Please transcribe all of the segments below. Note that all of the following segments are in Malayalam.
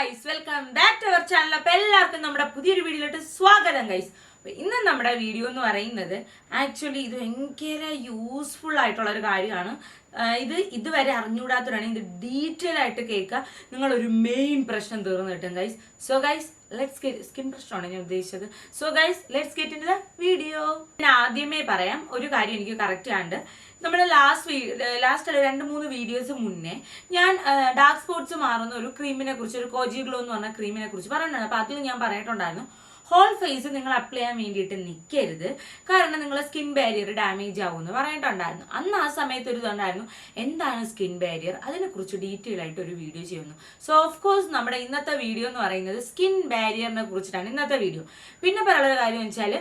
Guys welcome back to our channel അപ്പൊ എല്ലാവർക്കും നമ്മുടെ പുതിയൊരു വീഡിയോയിലോട്ട് സ്വാഗതം ഗൈസ് അപ്പൊ ഇന്ന് നമ്മുടെ വീഡിയോ എന്ന് പറയുന്നത് ആക്ച്വലി ഇത് ഭയങ്കര യൂസ്ഫുൾ ആയിട്ടുള്ള ഒരു കാര്യമാണ്. ഇത് ഇതുവരെ അറിഞ്ഞുകൂടാത്തവരാണെങ്കിൽ ഇത് ഡീറ്റെയിൽ ആയിട്ട് കേൾക്കുക. നിങ്ങളൊരു മെയിൻ പ്രശ്നം തീർന്നു കിട്ടും guys so guys let's get skin പ്രശ്നമാണ് ഞാൻ ഉദ്ദേശിച്ചത്. So guys let's get video ഞാൻ ആദ്യമേ പറയാം ഒരു കാര്യം എനിക്ക് കറക്റ്റ് ആണ് നമ്മുടെ ലാസ്റ്റ് ലാസ്റ്റ് അല്ല രണ്ട് മൂന്ന് വീഡിയോസ് മുന്നേ ഞാൻ ഡാർക്ക് സ്പോട്ട്സ് മാറുന്ന ഒരു ക്രീമിനെ കുറിച്ച് ഒരു കോജി ഗ്ലോ എന്ന് പറഞ്ഞ ക്രീമിനെ കുറിച്ച് പറഞ്ഞിട്ടുണ്ട് അപ്പൊ അതിൽ ഞാൻ പറഞ്ഞിട്ടുണ്ടായിരുന്നു ഹോൾ ഫേസ് നിങ്ങൾ അപ്ലൈ ചെയ്യാൻ വേണ്ടിയിട്ട് നിൽക്കരുത് കാരണം നിങ്ങളെ സ്കിൻ ബാരിയർ ഡാമേജ് ആവും എന്ന് പറഞ്ഞിട്ടുണ്ടായിരുന്നു. അന്ന് ആ സമയത്ത് ഒരു ഇതുണ്ടായിരുന്നു എന്താണ് സ്കിൻ ബാരിയർ അതിനെക്കുറിച്ച് ഡീറ്റെയിൽ ആയിട്ട് ഒരു വീഡിയോ ചെയ്യുന്നു. സോ ഓഫ് കോഴ്സ് നമ്മുടെ ഇന്നത്തെ വീഡിയോ എന്ന് പറയുന്നത് സ്കിൻ ബാരിയറിനെ കുറിച്ചിട്ടാണ് ഇന്നത്തെ വീഡിയോ പിന്നെ പറയാനുള്ള കാര്യം വെച്ചാൽ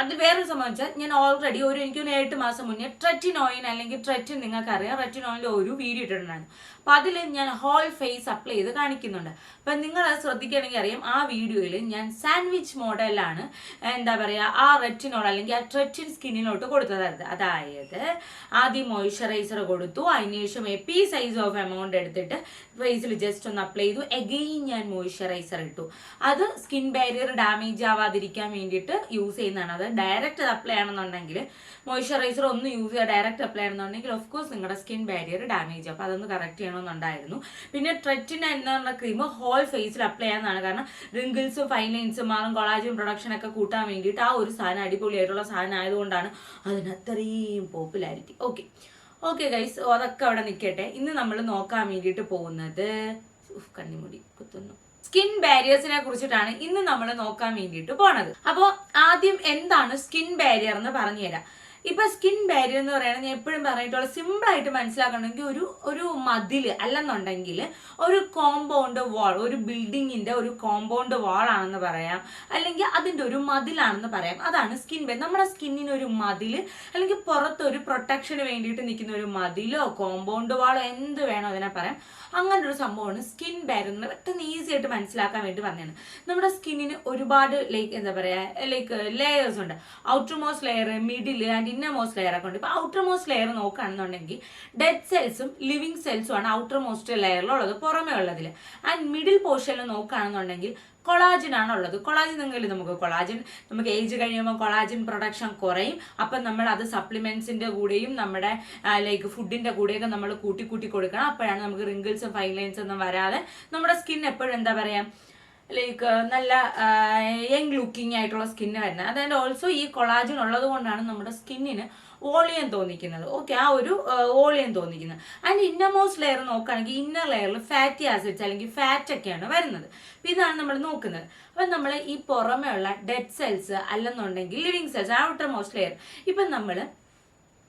അത് വേറൊരു സംഭവം ഞാൻ ഓൾറെഡി ഒരു എനിക്ക് ഒരു എട്ട് മാസം മുന്നേ ട്രെറ്റിനോയിൻ അല്ലെങ്കിൽ ട്രെറ്റിൻ നിങ്ങൾക്ക് അറിയാം ട്രെറ്റിൻ ഓയിലിൽ ഒരു വീഡിയോ ഇട്ടിട്ടുണ്ടായിരുന്നു. അപ്പൊ അതിൽ ഞാൻ ഹോൾ ഫേസ് അപ്ലൈ ചെയ്ത് കാണിക്കുന്നുണ്ട്. അപ്പൊ നിങ്ങൾ അത് ശ്രദ്ധിക്കുകയാണെങ്കിൽ അറിയാം ആ വീഡിയോയിൽ ഞാൻ സാൻഡ്വിച്ച് മോഡലാണ് എന്താ പറയുക ആ റെറ്റിനോൾ അല്ലെങ്കിൽ ആ ട്രെറ്റിൻ സ്കിന്നിലോട്ട് കൊടുത്തത്. അതായത് ആദ്യം മോയ്സ്ചറൈസർ കൊടുത്തു അതിനുശേഷം പി സൈസ് ഓഫ് എമൗണ്ട് എടുത്തിട്ട് ഫേസിൽ ജസ്റ്റ് ഒന്ന് അപ്ലൈ ചെയ്തു. എഗെയിൻ ഞാൻ മോയ്സ്ചറൈസർ ഇട്ടു. അത് സ്കിൻ ബാരിയർ ഡാമേജ് ആവാതിരിക്കാൻ വേണ്ടിയിട്ട് യൂസ് ചെയ്യുന്നതാണ്. അത് ഡയറക്റ്റ് അപ്ലൈ ആണെന്നുണ്ടെങ്കിൽ മോയ്സ്ചറൈസർ ഒന്ന് യൂസ് ചെയ്യുക ഡയറക്റ്റ് അപ്ലൈ ആണെന്നുണ്ടെങ്കിൽ ഓഫ് കോഴ്സ് നിങ്ങളുടെ സ്കിൻ ബാരിയർ ഡാമേജ് അപ്പോൾ അതൊന്ന് കറക്റ്റ് ചെയ്യണമെന്നുണ്ടായിരുന്നു. പിന്നെ ട്രെറ്റിന എന്ന് പറഞ്ഞ ക്രീം ഹോൾ ഫേസിൽ അപ്ലൈ ചെയ്യാവുന്നതാണ് കാരണം റിങ്കിൾസും ഫൈൻ ലൈൻസും മാറും കൊളാജൻ പ്രൊഡക്ഷൻ ഒക്കെ കൂട്ടാൻ വേണ്ടിയിട്ട് ആ ഒരു സാധനം അടിപൊളിയായിട്ടുള്ള സാധനം ആയതുകൊണ്ടാണ് അതിനത്രയും പോപ്പുലാരിറ്റി ഓക്കെ ഓക്കെ ഗൈസ് അതൊക്കെ അവിടെ നിൽക്കട്ടെ ഇന്ന് നമ്മൾ നോക്കാൻ വേണ്ടിയിട്ട് പോകുന്നത് കണ്ണിമുടി കുത്തുന്നു. സ്കിൻ ബാരിയേഴ്സിനെ കുറിച്ചിട്ടാണ് ഇന്ന് നമ്മൾ നോക്കാൻ വേണ്ടിയിട്ട് പോണത്. അപ്പോൾ ആദ്യം എന്താണ് സ്കിൻ ബാരിയർ എന്ന് പറഞ്ഞുതരാം ഇപ്പൊ സ്കിൻ ബാരിയർ എന്ന് പറയുന്നത് ഞാൻ എപ്പോഴും പറഞ്ഞിട്ടുള്ള സിമ്പിൾ ആയിട്ട് മനസ്സിലാക്കണമെങ്കിൽ ഒരു ഒരു മതിൽ അല്ലെന്നുണ്ടെങ്കിൽ ഒരു കോമ്പൗണ്ട് വാൾ ഒരു ബിൽഡിങ്ങിന്റെ ഒരു കോമ്പൗണ്ട് വാൾ ആണെന്ന് പറയാം. അല്ലെങ്കിൽ അതിന്റെ ഒരു മതിലാണെന്ന് പറയാം. അതാണ് സ്കിൻ ബാരിയർ നമ്മുടെ സ്കിന്നിന് ഒരു മതിൽ അല്ലെങ്കിൽ പുറത്തൊരു പ്രൊട്ടക്ഷന് വേണ്ടിയിട്ട് നിൽക്കുന്ന ഒരു മതിലോ കോമ്പൗണ്ട് വാളോ എന്ത് വേണോ അതിനെ പറയാം. അങ്ങനെ ഒരു സംഭവമാണ്. സ്കിൻ ബാരിയർ എന്ന് പെട്ടെന്ന് ഈസി ആയിട്ട് മനസ്സിലാക്കാൻ വേണ്ടി പറഞ്ഞാണ് നമ്മുടെ സ്കിന്നിന് ഒരുപാട് ലൈക്ക് എന്താ പറയുക ലൈക്ക് ലെയേഴ്സ് ഉണ്ട്. Outermost layer middle and innermost layer ഒക്കെ ഉണ്ട്. ഇപ്പൊ ഔട്ടർ മോസ്റ്റ് ലെയർ നോക്കുകയാണെന്നുണ്ടെങ്കിൽ ഡെഡ് സെൽസും ലിവിങ് സെൽസും ആണ് ഔട്ടർ മോസ്റ്റ് ലെയറിലുള്ളത് പുറമേ ഉള്ളതിൽ ആൻഡ് മിഡിൽ പോർഷനിൽ നോക്കുകയാണെന്നുണ്ടെങ്കിൽ കൊളാജിൻ ആണ് ഉള്ളത് കൊളാജിൻ നിങ്ങൾ നമുക്ക് കൊളാജിൻ നമുക്ക് ഏജ് കഴിയുമ്പോൾ കൊളാജിൻ പ്രൊഡക്ഷൻ കുറയും. അപ്പം നമ്മൾ അത് സപ്ലിമെന്റ്സിന്റെ കൂടെയും നമ്മുടെ ലൈക്ക് ഫുഡിന്റെ കൂടെയൊക്കെ നമ്മൾ കൂട്ടി കൂട്ടി കൊടുക്കണം. അപ്പോഴാണ് നമുക്ക് റിങ്കിൾസും ഫൈൻ ലൈൻസ് ഒന്നും വരാതെ നമ്മുടെ സ്കിൻ എപ്പോഴും എന്താ പറയാ ലൈക്ക് നല്ല യങ് ലുക്കിംഗ് ആയിട്ടുള്ള സ്കിന്ന് വരുന്നത്. അതായത് ഓൾസോ ഈ കൊളാജിൻ ഉള്ളത് കൊണ്ടാണ് നമ്മുടെ സ്കിന്നിന് ഓളിയം തോന്നിക്കുന്നത്. ഓക്കെ ആ ഒരു ഓളിയം തോന്നിക്കുന്നത്. ആൻഡ് ഇന്നമോസ്റ്റ് ലെയർ നോക്കുകയാണെങ്കിൽ ഇന്നർ ലെയറിൽ ഫാറ്റി ആസിഡ്സ് അല്ലെങ്കിൽ ഫാറ്റ് ഒക്കെയാണ് വരുന്നത്. അപ്പം ഇതാണ് നമ്മൾ നോക്കുന്നത്. അപ്പം നമ്മൾ ഈ പുറമേ ഉള്ള ഡെഡ് സെൽസ് അല്ലെന്നുണ്ടെങ്കിൽ living cells outermost layer ഇപ്പം നമ്മൾ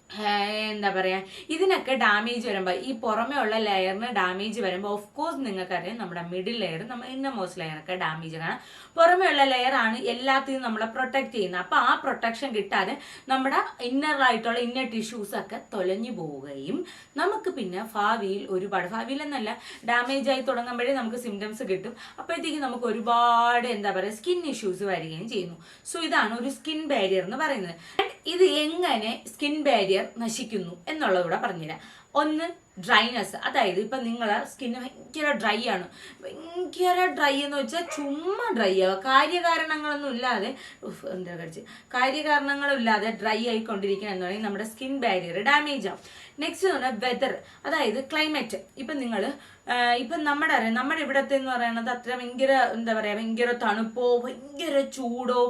എന്താ പറയാ? ഇതിനൊക്കെ ഡാമേജ് വരുമ്പോൾ ഈ പുറമേ ഉള്ള ലെയറിന് ഡാമേജ് വരുമ്പോൾ ഓഫ് കോഴ്സ് നിങ്ങൾക്കറിയാം നമ്മുടെ മിഡിൽ ലെയർ നമ്മൾ ഇന്നർ മോസ്റ്റ് ലെയറൊക്കെ ഡാമേജ് കാണാം പുറമേ ഉള്ള ലെയർ ആണ് എല്ലാത്തിനും നമ്മളെ പ്രൊട്ടക്ട് ചെയ്യുന്നത്. അപ്പോൾ ആ പ്രൊട്ടക്ഷൻ കിട്ടാതെ നമ്മുടെ ഇന്നറായിട്ടുള്ള ഇന്നർ ടിഷ്യൂസ് ഒക്കെ തൊലഞ്ഞു പോവുകയും നമുക്ക് പിന്നെ ഭാവിയിൽ ഒരുപാട് ഭാവിയിൽ എന്നല്ല ഡാമേജ് ആയി തുടങ്ങുമ്പോഴേ നമുക്ക് സിംറ്റംസ് കിട്ടും. അപ്പോഴത്തേക്ക് നമുക്ക് ഒരുപാട് എന്താ പറയുക സ്കിൻ ഇഷ്യൂസ് വരികയും ചെയ്യുന്നു. സോ ഇതാണ് ഒരു സ്കിൻ ബാരിയർ എന്ന് പറയുന്നത്. ഇത് എങ്ങനെ സ്കിൻ ബാരിയർ നശിക്കുന്നു എന്നുള്ളതൂടെ പറഞ്ഞുതരാം. ഒന്ന് ഡ്രൈനെസ് അതായത് ഇപ്പം നിങ്ങളെ സ്കിന്ന് ഭയങ്കര ഡ്രൈ ആണ്. ഭയങ്കര ഡ്രൈ എന്ന് വെച്ചാൽ ചുമ്മാ ഡ്രൈ ആവുക. കാര്യകാരണങ്ങളൊന്നും ഇല്ലാതെ എന്താ കഴിച്ച് കാര്യകാരണങ്ങളും ഇല്ലാതെ ഡ്രൈ ആയിക്കൊണ്ടിരിക്കണം എന്ന് പറയുന്നത് നമ്മുടെ സ്കിൻ ബാരിയർ ഡാമേജ് ആവും. നെക്സ്റ്റ് എന്ന് പറഞ്ഞാൽ വെതർ അതായത് ക്ലൈമറ്റ് ഇപ്പം നിങ്ങൾ ഇപ്പം നമ്മുടെ അറിയാം നമ്മുടെ ഇവിടത്തെ എന്ന് പറയുന്നത് അത്ര ഭയങ്കര എന്താ പറയുക ഭയങ്കര തണുപ്പോ ഭയങ്കര ചൂടോ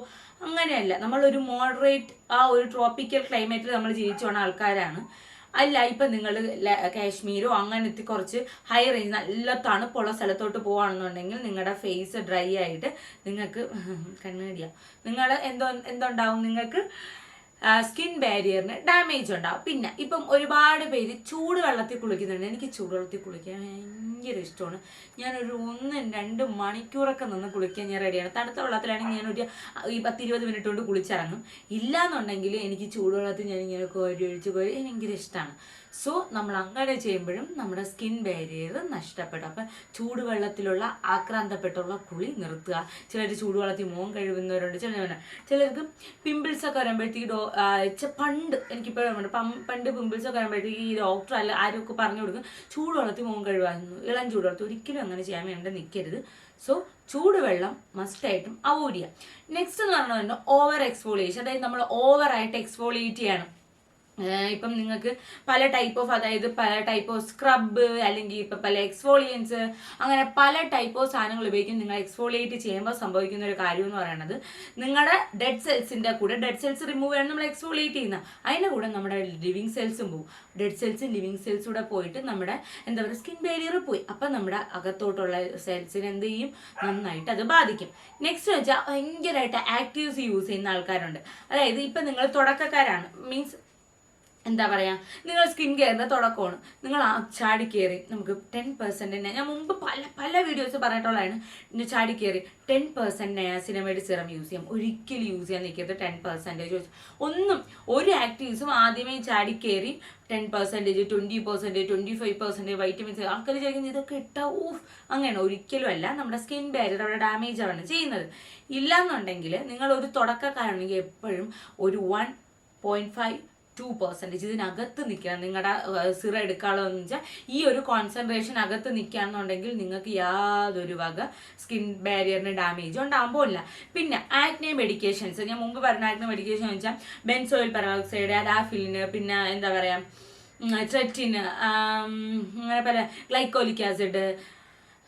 അങ്ങനെയല്ല. നമ്മളൊരു മോഡറേറ്റ് ആ ഒരു ട്രോപ്പിക്കൽ ക്ലൈമറ്റിൽ നമ്മൾ ജീവിച്ചു പോണ ആൾക്കാരാണ്. അല്ല ഇപ്പം നിങ്ങൾ കാശ്മീരോ അങ്ങനത്തെ കുറച്ച് ഹൈ റേഞ്ച് നല്ല തണുപ്പുള്ള സ്ഥലത്തോട്ട് പോവാണെന്നുണ്ടെങ്കിൽ നിങ്ങളുടെ ഫേസ് ഡ്രൈ ആയിട്ട് നിങ്ങൾക്ക് കണ്ണുകടിയാ. നിങ്ങൾ എന്തോ എന്തുണ്ടാവും നിങ്ങൾക്ക്? സ്കിൻ ബാരിയറിന് ഡാമേജ് ഉണ്ടാവും. പിന്നെ ഇപ്പം ഒരുപാട് പേര് ചൂട് വെള്ളത്തിൽ കുളിക്കുന്നുണ്ട്. എനിക്ക് ചൂടുവെള്ളത്തിൽ കുളിക്കാൻ ഭയങ്കര ഇഷ്ടമാണ്. ഞാനൊരു ഒന്നും രണ്ടും മണിക്കൂറൊക്കെ നിന്ന് കുളിക്കാൻ ഞാൻ റെഡിയാണ് തണുത്ത വെള്ളത്തിലാണെങ്കിൽ ഞാനൊരു ഈ പത്തിരുപത് മിനിറ്റ് കൊണ്ട് കുളിച്ചിറങ്ങും. ഇല്ലാന്നുണ്ടെങ്കിൽ എനിക്ക് ചൂടുവെള്ളത്തിൽ ഞാൻ ഇങ്ങനെ കോരി ഒഴിച്ച് കോരി ഭയങ്കര ഇഷ്ടമാണ്. സോ നമ്മൾ അങ്ങനെ ചെയ്യുമ്പോഴും നമ്മുടെ സ്കിൻ ബാരിയർ നഷ്ടപ്പെടും. അപ്പം ചൂടുവെള്ളത്തിലുള്ള ആക്രാന്തപ്പെട്ടുള്ള കുളി നിർത്തുക. ചിലർ ചൂടുവെള്ളത്തിൽ മോൻ കഴിവുന്നവരുണ്ട് ചില ചിലർക്ക് പിമ്പിൾസൊക്കെ വരുമ്പോഴത്തേക്ക് ഡോ പണ്ട് എനിക്കിപ്പോഴും പണ്ട് പിമ്പിൾസ് ഒക്കെ വരുമ്പോഴത്തേക്ക് ഈ ഡോക്ടർ അല്ല ആരൊക്കെ പറഞ്ഞു കൊടുക്കും ചൂടുവെള്ളത്തിൽ മുഖം കഴിവായിരുന്നു ഇളം ചൂടുവെള്ളത്തിൽ ഒരിക്കലും അങ്ങനെ ചെയ്യാൻ വേണ്ടി നിൽക്കരുത് സോ ചൂടുവെള്ളം മസ്റ്റായിട്ടും അവോയ്ഡ് ചെയ്യാം. നെക്സ്റ്റ് എന്ന് പറഞ്ഞാൽ ഓവർ എക്സ്ഫോളിയേഷൻ അതായത് നമ്മൾ ഓവറായിട്ട് എക്സ്ഫോളിയേറ്റ് ചെയ്യണം. ഇപ്പം നിങ്ങൾക്ക് പല ടൈപ്പ് ഓഫ് അതായത് പല ടൈപ്പ് ഓഫ് സ്ക്രബ് അല്ലെങ്കിൽ ഇപ്പം പല എക്സ്ഫോളിയൻസ് അങ്ങനെ പല ടൈപ്പ് ഓഫ് സാധനങ്ങൾ ഉപയോഗിക്കും. നിങ്ങൾ എക്സ്ഫോളിയേറ്റ് ചെയ്യുമ്പോൾ സംഭവിക്കുന്ന ഒരു കാര്യം എന്ന് പറയുന്നത് നിങ്ങളുടെ ഡെഡ് സെൽസിന്റെ കൂടെ ഡെഡ് സെൽസ് റിമൂവ് ചെയ്യണം. നമ്മൾ എക്സ്ഫോളിയേറ്റ് ചെയ്യുന്ന അതിന്റെ കൂടെ നമ്മുടെ ലിവിങ് സെൽസും പോവും. ഡെഡ് സെൽസും ലിവിങ് സെൽസും കൂടെ പോയിട്ട് നമ്മുടെ എന്താ പറയുക സ്കിൻ ബാരിയർ പോയി. അപ്പം നമ്മുടെ അകത്തോട്ടുള്ള സെൽസിന് എന്ത് ചെയ്യും? നന്നായിട്ട് അത് ബാധിക്കും. നെക്സ്റ്റ് വെച്ചാൽ ഭയങ്കരമായിട്ട് ആക്റ്റീവ്സ് യൂസ് ചെയ്യുന്ന ആൾക്കാരുണ്ട്. അതായത് ഇപ്പം നിങ്ങൾ തുടക്കക്കാരാണ്. മീൻസ് എന്താ പറയാ നിങ്ങൾ സ്കിൻ കെയറിന്റെ തുടക്കമാണ്. നിങ്ങൾ ആ ചാടി കയറി നമുക്ക് ടെൻ പെർസെന്റ് ഞാൻ മുമ്പ് പല പല വീഡിയോസ് പറഞ്ഞിട്ടുള്ളതാണ്. ചാടി കയറി ten percent niacinamide serum use ചെയ്യാം. ഒരിക്കലും യൂസ് ചെയ്യാൻ നിൽക്കരുത് ടെൻ പെർസെന്റേജ് ഒന്നും ഒരു ആക്റ്റീവ്സും ആദ്യമേ ചാടി കയറി ten percentage twenty percentage twenty five percentage vitamins ആൾക്കാർ ചോദിക്കുന്നത് ഇതൊക്കെ ഇട്ടാൽ ഊഫ് അങ്ങനെയാണ്. ഒരിക്കലും അല്ല നമ്മുടെ സ്കിൻ ബാരിയർ അവിടെ ഡാമേജ് ആണ് ചെയ്യുന്നത്. ഇല്ലാന്നുണ്ടെങ്കിൽ നിങ്ങൾ ഒരു തുടക്കക്കാരാണെങ്കിൽ എപ്പോഴും ഒരു one point five two percentage ഇതിനകത്ത് നിൽക്കണം നിങ്ങളുടെ സിറ എടുക്കാനുള്ളതെന്ന് വെച്ചാൽ ഈ ഒരു കോൺസെൻട്രേഷൻ അകത്ത് നിൽക്കുകയാണെന്നുണ്ടെങ്കിൽ നിങ്ങൾക്ക് യാതൊരു വക സ്കിൻ ബാരിയറിന് ഡാമേജ് ഉണ്ടാകാൻ പോലില്ല പിന്നെ ആക്നെ മെഡിക്കേഷൻസ് ഞാൻ മുമ്പ് പറഞ്ഞ ആക്നെ മെഡിക്കേഷൻ എന്ന് വെച്ചാൽ ബെൻസോയിൽ പെറോക്സൈഡ് അഡാഫിലിന് പിന്നെ എന്താ പറയുക ട്രെറ്റിന് അങ്ങനെ പല ഗ്ലൈക്കോലിക് ആസിഡ്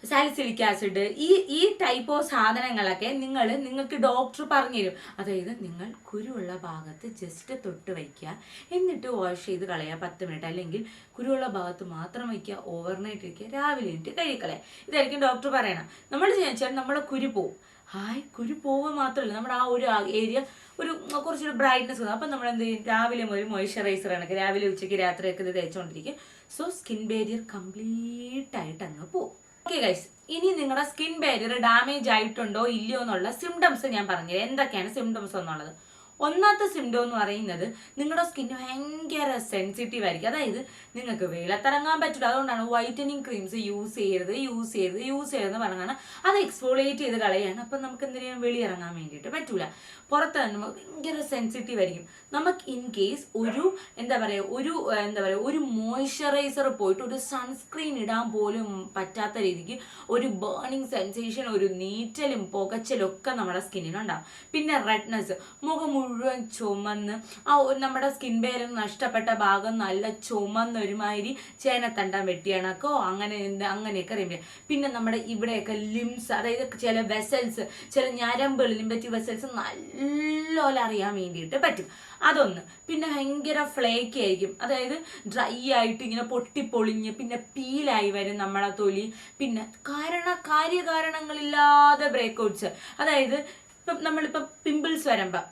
സാലിസിലിക് ആസിഡ് ഈ ഈ ടൈപ്പ് ഓഫ് സാധനങ്ങളൊക്കെ നിങ്ങൾ നിങ്ങൾക്ക് ഡോക്ടർ പറഞ്ഞു തരും അതായത് നിങ്ങൾ കുരുവുള്ള ഭാഗത്ത് ജസ്റ്റ് തൊട്ട് വയ്ക്കുക. എന്നിട്ട് വാഷ് ചെയ്ത് കളയുക പത്ത് മിനിറ്റ് അല്ലെങ്കിൽ കുരുവുള്ള ഭാഗത്ത് മാത്രം വയ്ക്കുക. ഓവർനൈറ്റ് വയ്ക്കുക രാവിലെ ഇട്ട് കഴുകിക്കളയുക ഇതായിരിക്കും ഡോക്ടർ പറയണം നമ്മൾ ചോദിച്ചാൽ നമ്മളെ കുരു പോവും. ഹായ് കുരു പോവുക മാത്രമല്ല. നമ്മുടെ ആ ഒരു ഏരിയ ഒരു കുറച്ചൊരു ബ്രൈറ്റ്നസ് വന്നു അപ്പം നമ്മൾ എന്ത് ചെയ്യും? രാവിലെ ഒരു മോയ്സ്ചറൈസർ കണക്ക് രാവിലെ ഉച്ചയ്ക്ക് രാത്രിയൊക്കെ ഇത് തേച്ചുകൊണ്ടിരിക്കും സോ സ്കിൻ ബാരിയർ കംപ്ലീറ്റ് ആയിട്ട് അങ്ങ് പോകും ഓക്കെ ഗൈസ് ഇനി നിങ്ങളുടെ സ്കിൻ ബാരിയർ ഡാമേജ് ആയിട്ടുണ്ടോ ഇല്ലയോ എന്നുള്ള സിംറ്റംസ് ഞാൻ പറഞ്ഞു എന്തൊക്കെയാണ് സിംറ്റംസ് എന്നുള്ളത്? ഒന്നാമത്തെ സിംറ്റം എന്ന് പറയുന്നത് നിങ്ങളുടെ സ്കിൻ ഭയങ്കര സെൻസിറ്റീവ് ആയിരിക്കും. അതായത് നിങ്ങൾക്ക് വെയിലത്തിറങ്ങാൻ പറ്റില്ല. അതുകൊണ്ടാണ് വൈറ്റനിങ് ക്രീംസ് യൂസ് ചെയ്യരുത് യൂസ് ചെയ്യരുത് യൂസ് ചെയ്യരുതെന്ന് പറഞ്ഞാൽ അത് എക്സ്ഫോളിയേറ്റ് ചെയ്ത് കളയാണ്. അപ്പം നമുക്ക് എന്തിനും വെളിയിറങ്ങാൻ വേണ്ടിയിട്ട് പറ്റൂല. പുറത്ത് തന്നെ ഭയങ്കര സെൻസിറ്റീവ് ആയിരിക്കും. നമുക്ക് ഇൻ കേസ് ഒരു എന്താ പറയുക ഒരു എന്താ പറയുക ഒരു മോയ്സ്ചറൈസർ പോയിട്ട് ഒരു സൺസ്ക്രീൻ ഇടാൻ പോലും പറ്റാത്ത രീതിക്ക് ഒരു ബേണിങ് സെൻസേഷൻ ഒരു നീറ്റലും പുകച്ചലും ഒക്കെ നമ്മുടെ സ്കിന്നിനുണ്ടാവും പിന്നെ റെഡ്നെസ് മുഖം മുഴുവൻ ചുമന്ന് ആ നമ്മുടെ സ്കിൻ പേരിൽ നഷ്ടപ്പെട്ട ഭാഗം നല്ല ചുമന്ന് ഒരുമാതിരി ചേനത്തണ്ടം വെട്ടിയണക്കോ അങ്ങനെ അങ്ങനെയൊക്കെ അറിയാൻ പിന്നെ നമ്മുടെ ഇവിടെയൊക്കെ ലിംസ് അതായത് ചില വെസൽസ് ചില ഞരമ്പുകൾ ലിംബറ്റി വെസൽസ് നല്ലോലെ അറിയാൻ വേണ്ടിയിട്ട് പറ്റും. അതൊന്ന്. പിന്നെ ഭയങ്കര ഫ്ലേക്കി ആയിരിക്കും. അതായത് ഡ്രൈ ആയിട്ട് ഇങ്ങനെ പൊട്ടിപ്പൊളിഞ്ഞ് പിന്നെ പീലായി വരും നമ്മളെ തൊലി. പിന്നെ കാരണ കാര്യകാരണങ്ങളില്ലാതെ ബ്രേക്ക്ഔട്ട്സ് അതായത് ഇപ്പം നമ്മളിപ്പം പിമ്പിൾസ് വരുമ്പോൾ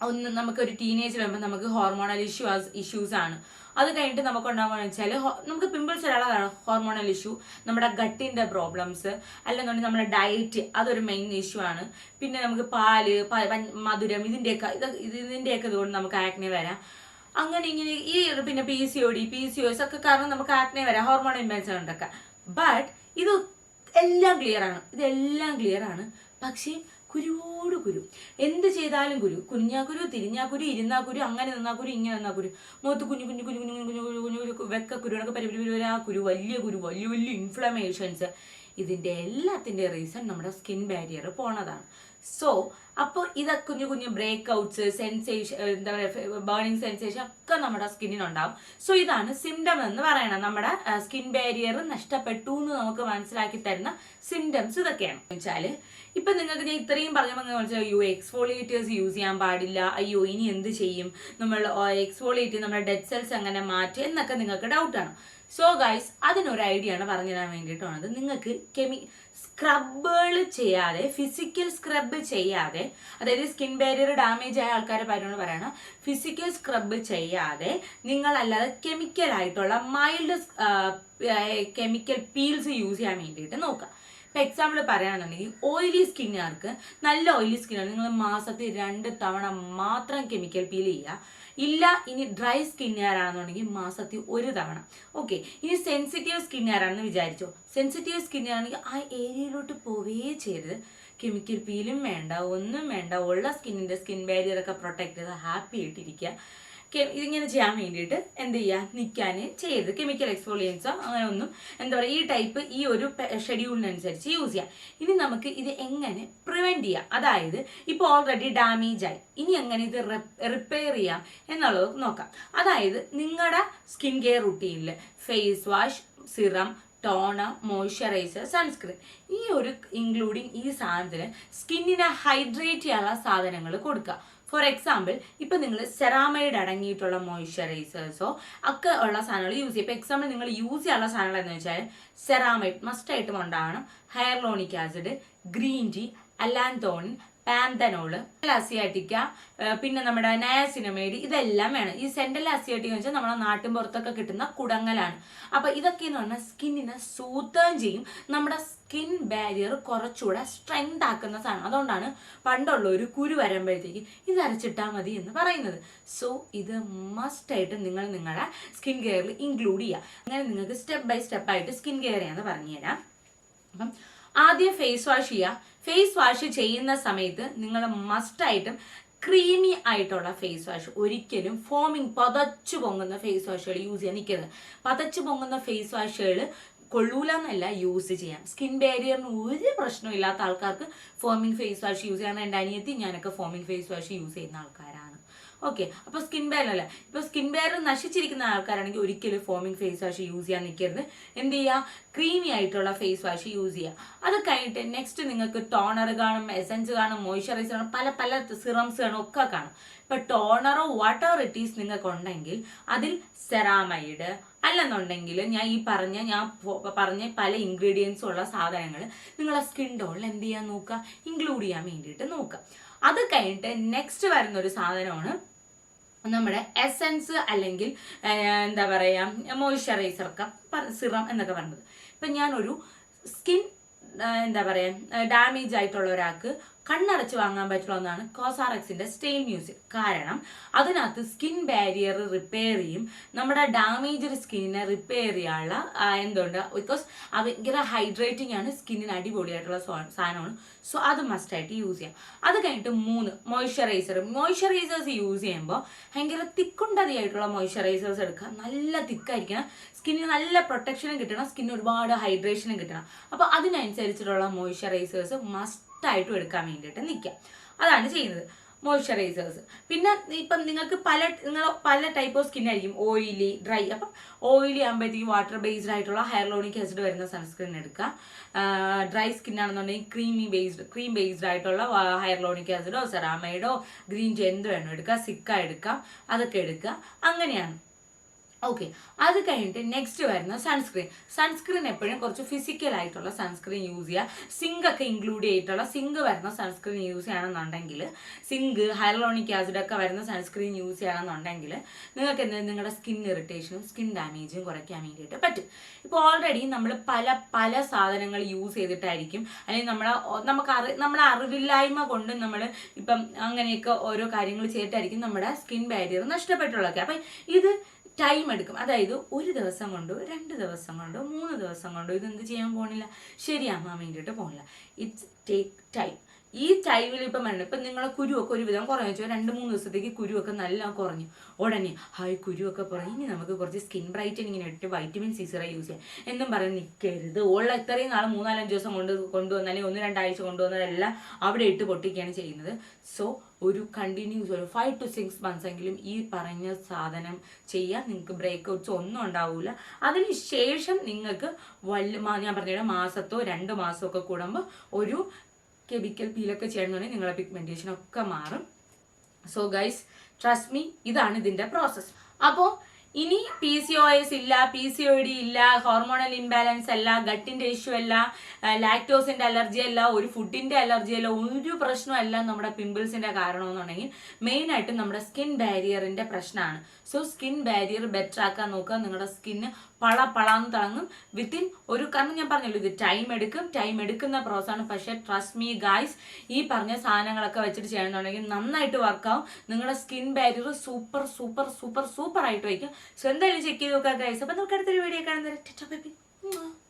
ഒന്ന് നമുക്കൊരു ടീനേജ് വരുമ്പോൾ നമുക്ക് ഹോർമോണൽ ഇഷ്യൂ ഇഷ്യൂസ് ആണ്. അത് കഴിഞ്ഞിട്ട് നമുക്ക് ഉണ്ടാവുകയെന്ന് വെച്ചാൽ നമുക്ക് പിമ്പിൾസ് ഒരാളതാണ് ഹോർമോണൽ ഇഷ്യൂ നമ്മുടെ ഗട്ടിന്റെ പ്രോബ്ലംസ് അല്ലെന്നുണ്ടെങ്കിൽ നമ്മുടെ ഡയറ്റ് അതൊരു മെയിൻ ഇഷ്യൂ ആണ്. പിന്നെ നമുക്ക് പാൽ മധുരം ഇതിന്റെയൊക്കെ ഇത് ഇതിന്റെയൊക്കെ ഇതുകൊണ്ട് നമുക്ക് ആക്നെ വരാം. അങ്ങനെ ഇങ്ങനെ ഈ പിന്നെ P C O D P C O S ഒക്കെ കാരണം നമുക്ക് ആക്നെ വരാം ഹോർമോൺ ഇംബാലൻസ് ഉണ്ടൊക്കെ. ബട്ട് ഇത് എല്ലാം ക്ലിയർ ആണ്. ഇതെല്ലാം ക്ലിയർ ആണ്. പക്ഷേ കുരുവോട് കുരു എന്ത് ചെയ്താലും കുരു കുഞ്ഞാക്കുരു ഇരുന്നാ ഇരുന്നാക്കുരു അങ്ങനെ നിന്നാക്കുരു ഇങ്ങനെ നിന്നാക്കുരു മുഖത്ത് കുഞ്ഞു കുഞ്ഞു കുഞ്ഞു കുഞ്ഞു കുഞ്ഞു കുഞ്ഞു കുഞ്ഞു വെക്ക കുരുവിനൊക്കെ പരിപാടി ആ കുരു വലിയ കുരു വലിയ വലിയ ഇൻഫ്ലമേഷൻസ് ഇതിന്റെ എല്ലാത്തിന്റെ റീസൺ നമ്മുടെ സ്കിൻ ബാരിയർ പോണതാണ്. സോ അപ്പോൾ ഇത് കുഞ്ഞു കുഞ്ഞു ബ്രേക്ക് ഔട്ട്സ് സെൻസേഷൻ എന്താ പറയുക ബേണിംഗ് സെൻസേഷൻ ഒക്കെ നമ്മുടെ സ്കിന്നിനുണ്ടാവും സോ ഇതാണ് സിംറ്റം എന്ന് പറയണം നമ്മുടെ സ്കിൻ ബാരിയർ നഷ്ടപ്പെട്ടു എന്ന് നമുക്ക് മനസ്സിലാക്കി തരുന്ന സിംറ്റംസ് ഇതൊക്കെയാണ്. വെച്ചാൽ ഇപ്പൊ നിങ്ങൾക്ക് ഞാൻ ഇത്രയും പറഞ്ഞപ്പോൾ വെച്ചാൽ അയ്യോ എക്സ്ഫോളിയേറ്റേഴ്സ് യൂസ് ചെയ്യാൻ പാടില്ല. അയ്യോ ഇനി എന്ത് ചെയ്യും? നമ്മൾ എക്സ്ഫോളിയേറ്റ് നമ്മുടെ ഡെഡ് സെൽസ് എങ്ങനെ മാറ്റും എന്നൊക്കെ നിങ്ങൾക്ക് ഡൗട്ടാണ് സോ ഗൈസ് അതിനൊരു ഐഡിയ ആണ് പറഞ്ഞു തരാൻ വേണ്ടിയിട്ടാണത്. നിങ്ങൾക്ക് കെമി സ്ക്രബുകൾ ചെയ്യാതെ ഫിസിക്കൽ സ്ക്രബ് ചെയ്യാതെ അതായത് സ്കിൻ ബാരിയർ ഡാമേജ് ആയ ആൾക്കാരെ കാര്യമാണ് പറയണം. ഫിസിക്കൽ സ്ക്രബ് ചെയ്യാതെ നിങ്ങളല്ലാതെ കെമിക്കൽ ആയിട്ടുള്ള മൈൽഡ് കെമിക്കൽ പീൽസ് യൂസ് ചെയ്യാൻ വേണ്ടിയിട്ട് നോക്കുക. ഇപ്പം എക്സാമ്പിൾ പറയുകയാണെന്നുണ്ടെങ്കിൽ ഓയിലി സ്കിന്നുകാർക്ക് നല്ല ഓയിലി സ്കിന്നാണ് നിങ്ങൾ മാസത്തിൽ രണ്ട് തവണ മാത്രം കെമിക്കൽ പീൽ ചെയ്യുക. ഇല്ല ഇനി ഡ്രൈ സ്കിൻ ഹെയർ ആണെന്നുണ്ടെങ്കിൽ മാസത്തിൽ ഒരു തവണ. ഓക്കെ ഇനി സെൻസിറ്റീവ് സ്കിൻ ഹെയർ ആണെന്ന് വിചാരിച്ചോ? സെൻസിറ്റീവ് സ്കിൻ ആണെങ്കിൽ ആ ഏരിയയിലോട്ട് പോവേ ചെയ്യരുത്. കെമിക്കൽ പീലും വേണ്ട ഒന്നും വേണ്ട. ഉള്ള സ്കിന്നിന്റെ സ്കിൻ ബാരിയർ ഒക്കെ പ്രൊട്ടക്ട് ചെയ്ത് ഹാപ്പി ആയിട്ടിരിക്കുക. ഇതിങ്ങനെ ചെയ്യാൻ വേണ്ടിയിട്ട് എന്ത് ചെയ്യുക നിൽക്കാൻ ചെയ്യരുത് കെമിക്കൽ എക്സ്ഫോളിയൻസോ അങ്ങനെ ഒന്നും എന്താ പറയുക ഈ ടൈപ്പ് ഈ ഒരു ഷെഡ്യൂളിനനുസരിച്ച് യൂസ് ചെയ്യാം. ഇനി നമുക്ക് ഇത് എങ്ങനെ പ്രിവെന്റ് ചെയ്യാം? അതായത് ഇപ്പോൾ ഓൾറെഡി ഡാമേജ് ആയി. ഇനി എങ്ങനെ ഇത് റിപ്പയർ ചെയ്യാം എന്നുള്ളത് നോക്കാം. അതായത് നിങ്ങളുടെ skin care റുട്ടീനിൽ face wash serum toner moisturiser sunscreen ഈ ഒരു ഇൻക്ലൂഡിങ് ഈ സാധനത്തിന് സ്കിന്നിനെ ഹൈഡ്രേറ്റ് ചെയ്യാനുള്ള സാധനങ്ങൾ കൊടുക്കുക ഫോർ എക്സാമ്പിൾ ഇപ്പം നിങ്ങൾ സെറാമൈഡ് അടങ്ങിയിട്ടുള്ള മോയ്സ്ചറൈസേഴ്സോ ഒക്കെ ഉള്ള സാധനങ്ങൾ യൂസ് ചെയ്യും ഇപ്പം എക്സാമ്പിൾ നിങ്ങൾ യൂസ് ചെയ്യാനുള്ള സാധനങ്ങൾ എന്ന് വെച്ചാൽ സെറാമൈഡ് മസ്റ്റായിട്ടും ഉണ്ടാവണം hyaluronic acid green tea allantoin panthenol asiatica പിന്നെ നമ്മുടെ നയാസിനമേഡ് ഇതെല്ലാം വേണം. ഈ സെൻട്രൽ അസിയാറ്റിക് എന്ന് വെച്ചാൽ നമ്മുടെ നാട്ടിൻ പുറത്തൊക്കെ കിട്ടുന്ന കുടങ്ങലാണ് അപ്പൊ ഇതൊക്കെ എന്ന് പറഞ്ഞാൽ സ്കിന്നിനെ സൂത്തം ചെയ്യും. നമ്മുടെ സ്കിൻ ബാരിയർ കുറച്ചുകൂടെ സ്ട്രെങ്ത് ആക്കുന്ന സാധനം. അതുകൊണ്ടാണ് പണ്ടുള്ള ഒരു കുരു വരുമ്പോഴത്തേക്ക് ഇത് അരച്ചിട്ടാൽ മതി എന്ന് പറയുന്നത്. സോ ഇത് മസ്റ്റ് ആയിട്ട് നിങ്ങൾ നിങ്ങളുടെ സ്കിൻ കെയറിൽ ഇൻക്ലൂഡ് ചെയ്യുക അങ്ങനെ നിങ്ങൾക്ക് സ്റ്റെപ്പ് ബൈ സ്റ്റെപ്പ് ആയിട്ട് സ്കിൻ കെയർ ചെയ്യാന്ന് പറഞ്ഞുതരാം. അപ്പം ആദ്യം ഫേസ് വാഷ് ചെയ്യുക ഫേസ് വാഷ് ചെയ്യുന്ന സമയത്ത് നിങ്ങൾ മസ്റ്റ് മസ്റ്റായിട്ടും ക്രീമി ആയിട്ടുള്ള ഫേസ് വാഷ് ഒരിക്കലും ഫോമിങ് പതച്ചു പൊങ്ങുന്ന ഫേസ് വാഷുകൾ യൂസ് ചെയ്യാൻ നിൽക്കരുത് പതച്ചു പൊങ്ങുന്ന ഫേസ് വാഷുകൾ കൊള്ളൂല എന്നല്ല യൂസ് ചെയ്യാം. സ്കിൻ ബാരിയറിന് ഒരു പ്രശ്നമില്ലാത്ത ആൾക്കാർക്ക് ഫോമിങ് ഫേസ് വാഷ് യൂസ് ചെയ്യാൻ എന്റെ അനിയത്തി ഞാനൊക്കെ ഫോമിങ് ഫേസ് വാഷ് യൂസ് ചെയ്യുന്ന ആൾക്കാരാണ് ഓക്കെ അപ്പൊ സ്കിൻ ബാരൻ അല്ല ഇപ്പൊ സ്കിൻ ബെയർ നശിച്ചിരിക്കുന്ന ആൾക്കാരാണെങ്കിൽ ഒരിക്കലും ഫോമിംഗ് ഫേസ് വാഷ് യൂസ് ചെയ്യാൻ നിൽക്കരുത് എന്ത് ചെയ്യുക ക്രീമി ആയിട്ടുള്ള ഫേസ് വാഷ് യൂസ് ചെയ്യുക അത് കഴിഞ്ഞിട്ട് നെക്സ്റ്റ് നിങ്ങൾക്ക് ടോണർ കാണും എസൻസ് കാണും മോയ്സ്ചറൈസർ കാണും പല പല സിറംസ് കാണും ഒക്കെ കാണും. ഇപ്പൊ ടോണറോ വാട്ടർ ഇറ്റീസ് നിങ്ങൾക്ക് ഉണ്ടെങ്കിൽ അതിൽ സെറാമൈഡ് അല്ലെന്നുണ്ടെങ്കിൽ ഞാൻ ഈ പറഞ്ഞ ഞാൻ പറഞ്ഞ പല ഇൻഗ്രീഡിയൻസും ഉള്ള സാധനങ്ങൾ നിങ്ങളെ സ്കിൻ ടോണിൽ എന്ത് ചെയ്യാൻ നോക്കുക? ഇൻക്ലൂഡ് ചെയ്യാൻ വേണ്ടിയിട്ട് നോക്കുക. അത് കഴിഞ്ഞിട്ട് നെക്സ്റ്റ് വരുന്ന ഒരു സാധനമാണ് നമ്മുടെ എസൻസ് അല്ലെങ്കിൽ എന്താ പറയുക മോയ്സ്ചറൈസർ സിറം എന്നൊക്കെ പറയുന്നത് ഇപ്പം ഞാനൊരു സ്കിൻ എന്താ പറയുക ഡാമേജ് ആയിട്ടുള്ള ഒരാൾക്ക് കണ്ണടച്ച് വാങ്ങാൻ പറ്റുള്ള ഒന്നാണ് കോസാറക്സിന്റെ സ്റ്റെയിൻ മ്യൂസിക് കാരണം അതിനകത്ത് സ്കിൻ ബാരിയർ റിപ്പയർ ചെയ്യും. നമ്മുടെ ഡാമേജ്ഡ് സ്കിന്നിനെ റിപ്പയർ ചെയ്യാനുള്ള എന്തുകൊണ്ട് ബിക്കോസ് ഭയങ്കര ഹൈഡ്രേറ്റിംഗ് ആണ്. സ്കിന്നിന് അടിപൊളിയായിട്ടുള്ള സാധനമാണ്. സോ അത് മസ്റ്റ് ആയിട്ട് യൂസ് ചെയ്യാം. അത് കഴിഞ്ഞിട്ട് മൂന്ന് മോയ്സ്ചറൈസർ മോയ്സ്ചറൈസേഴ്സ് യൂസ് ചെയ്യുമ്പോൾ ഭയങ്കര തിക്കുണ്ടതിയായിട്ടുള്ള മോയ്സ്ചറൈസേഴ്സ് എടുക്കുക. നല്ല തിക്കായിരിക്കണം. സ്കിന്നിന് നല്ല പ്രൊട്ടക്ഷനും കിട്ടണം. സ്കിന്നിന് ഒരുപാട് ഹൈഡ്രേഷനും കിട്ടണം. അപ്പോൾ അതിനനുസരിച്ചിട്ടുള്ള മോയ്സ്ചറൈസേഴ്സ് മസ്റ്റായിട്ടും എടുക്കാൻ വേണ്ടിയിട്ട് നിൽക്കാം അതാണ് ചെയ്യുന്നത്. മോയ്സ്ചറൈസേഴ്സ് പിന്നെ ഇപ്പം നിങ്ങൾക്ക് പല നിങ്ങൾ പല ടൈപ്പ് ഓഫ് സ്കിൻ ആയിരിക്കും. ഓയിലി ഡ്രൈ അപ്പം ഓയിലി ആകുമ്പോഴത്തേക്കും വാട്ടർ ബേസ്ഡ് ആയിട്ടുള്ള ഹയർലോണിക് ആസിഡ് വരുന്ന സൺസ്ക്രീൻ എടുക്കുക. ഡ്രൈ സ്കിൻ ആണെന്നുണ്ടെങ്കിൽ ക്രീമി ബേസ്ഡ് ക്രീം ബേസ്ഡ് ആയിട്ടുള്ള ഹയർലോണിക് ആസിഡോ സെറാമൈഡോ ഗ്രീൻ ടീ എന്ത് വേണം എടുക്കുക. സിക്ക എടുക്കാം അതൊക്കെ എടുക്കുക. അങ്ങനെയാണ്. ഓക്കെ അത് കഴിഞ്ഞിട്ട് നെക്സ്റ്റ് വരുന്ന സൺസ്ക്രീൻ സൺസ്ക്രീൻ എപ്പോഴും കുറച്ച് ഫിസിക്കൽ ആയിട്ടുള്ള സൺസ്ക്രീൻ യൂസ് ചെയ്യുക. സിങ്ക് ഒക്കെ ഇൻക്ലൂഡ് ചെയ്തിട്ടുള്ള സിങ്ക് വരുന്ന സൺസ്ക്രീൻ യൂസ് ചെയ്യണമെന്നുണ്ടെങ്കിൽ സിങ്ക് ഹൈലോണിക് ആസിഡ് ഒക്കെ വരുന്ന സൺസ്ക്രീൻ യൂസ് ചെയ്യണമെന്നുണ്ടെങ്കിൽ നിങ്ങൾക്ക് എന്തെങ്കിലും നിങ്ങളുടെ സ്കിൻ ഇറിറ്റേഷനും സ്കിൻ ഡാമേജും കുറയ്ക്കാൻ വേണ്ടിയിട്ട് പറ്റും. ഇപ്പോൾ ഓൾറെഡി നമ്മൾ പല പല സാധനങ്ങൾ യൂസ് ചെയ്തിട്ടായിരിക്കും അല്ലെങ്കിൽ നമ്മളെ നമുക്ക് അറി നമ്മുടെ അറിവില്ലായ്മ കൊണ്ട് നമ്മൾ ഇപ്പം അങ്ങനെയൊക്കെ ഓരോ കാര്യങ്ങൾ ചെയ്തിട്ടായിരിക്കും നമ്മുടെ സ്കിൻ ബാരിയർ നഷ്ടപ്പെട്ടുള്ളതൊക്കെ. അപ്പം ഇത് ടൈം എടുക്കും. അതായത് ഒരു ദിവസം കൊണ്ടോ രണ്ട് ദിവസം കൊണ്ടോ മൂന്ന് ദിവസം കൊണ്ടോ ഇതെന്ത് ചെയ്യാൻ പോണില്ല? ശരിയാകാൻ വേണ്ടിയിട്ട് പോണില്ല. ഇറ്റ്സ് ടേക്ക് ടൈം ഈ ടൈമിൽ ഇപ്പം വേണം ഇപ്പം നിങ്ങളെ കുരുവൊക്കെ ഒരുവിധം കുറഞ്ഞു വെച്ചു? രണ്ട് മൂന്ന് ദിവസത്തേക്ക് കുരുവൊക്കെ നല്ല കുറഞ്ഞു. ഉടനെ ഹായ് കുരുവൊക്കെ കുറഞ്ഞു. ഇനി നമുക്ക് കുറച്ച് സ്കിൻ ബ്രൈറ്റനിങ്ങിന് ഇട്ട് വൈറ്റമിൻ സി സിറ യൂസ് ചെയ്യാം. എന്നും പറഞ്ഞ് നിൽക്കരുത് ഉള്ള ഇത്രയും നാൾ മൂന്നാലഞ്ച് ദിവസം കൊണ്ട് കൊണ്ടുവന്ന അല്ലെങ്കിൽ ഒന്ന് രണ്ടാഴ്ച കൊണ്ടുവന്നതെല്ലാം അവിടെ ഇട്ട് പൊട്ടിക്കുകയാണ് ചെയ്യുന്നത്. സോ ഒരു കണ്ടിന്യൂസ് ഒരു ഫൈവ് ടു സിക്സ് മന്ത്സ് എങ്കിലും ഈ പറഞ്ഞ സാധനം ചെയ്യാൻ നിങ്ങൾക്ക് ബ്രേക്ക് ഔട്ട്സ് ഒന്നും ഉണ്ടാവില്ല അതിനുശേഷം നിങ്ങൾക്ക് വല്ല ഞാൻ പറഞ്ഞ മാസത്തോ രണ്ട് മാസമോ ഒക്കെ കൂടുമ്പോൾ ഒരു കെമിക്കൽ പീലൊക്കെ ചെയ്യണമെന്നുണ്ടെങ്കിൽ നിങ്ങളുടെ പിഗ്മെന്റേഷൻ ഒക്കെ മാറും. സോ ഗൈസ് ട്രസ്റ്റ് മീ ഇതാണ് ഇതിന്റെ പ്രോസസ്സ് അപ്പോൾ ഇനി പി സി ഒ എസ് ഇല്ല പി സി ഒ ഡി ഇല്ല ഹോർമോണൽ ഇംബാലൻസ് അല്ല ഗട്ടിന്റെ ഇഷ്യൂ അല്ല ലാക്ടോസിന്റെ അലർജി അല്ല ഒരു ഫുഡിന്റെ അലർജി അല്ല ഒരു പ്രശ്നമല്ല നമ്മുടെ പിമ്പിൾസിന്റെ കാരണം എന്നുണ്ടെങ്കിൽ മെയിൻ ആയിട്ട് നമ്മുടെ സ്കിൻ ബാരിയറിന്റെ പ്രശ്നമാണ്. സോ സ്കിൻ ബാരിയർ ബെറ്റർ ആക്കാൻ നോക്കുക. നിങ്ങളുടെ സ്കിന്ന് പള പളാന്ന് തിളങ്ങും. വിത്തിൻ ഒരു കാരണം ഞാൻ പറഞ്ഞല്ലോ ഇത് ടൈം എടുക്കും. ടൈം എടുക്കുന്ന പ്രോസസ് ആണ്. പക്ഷേ ട്രസ്റ്റ് മീ ഗായ്സ് ഈ പറഞ്ഞ സാധനങ്ങളൊക്കെ വെച്ചിട്ട് ചെയ്യണമെന്നുണ്ടെങ്കിൽ നന്നായിട്ട് വർക്കാവും നിങ്ങളുടെ skin barrier super super super super ആയിട്ട് വയ്ക്കും. സോ ചെക്ക് ചെയ്ത് നോക്കുക ഗൈസ് അപ്പൊ നമുക്ക് അടുത്തൊരു വീഡിയോ കാണുന്നത്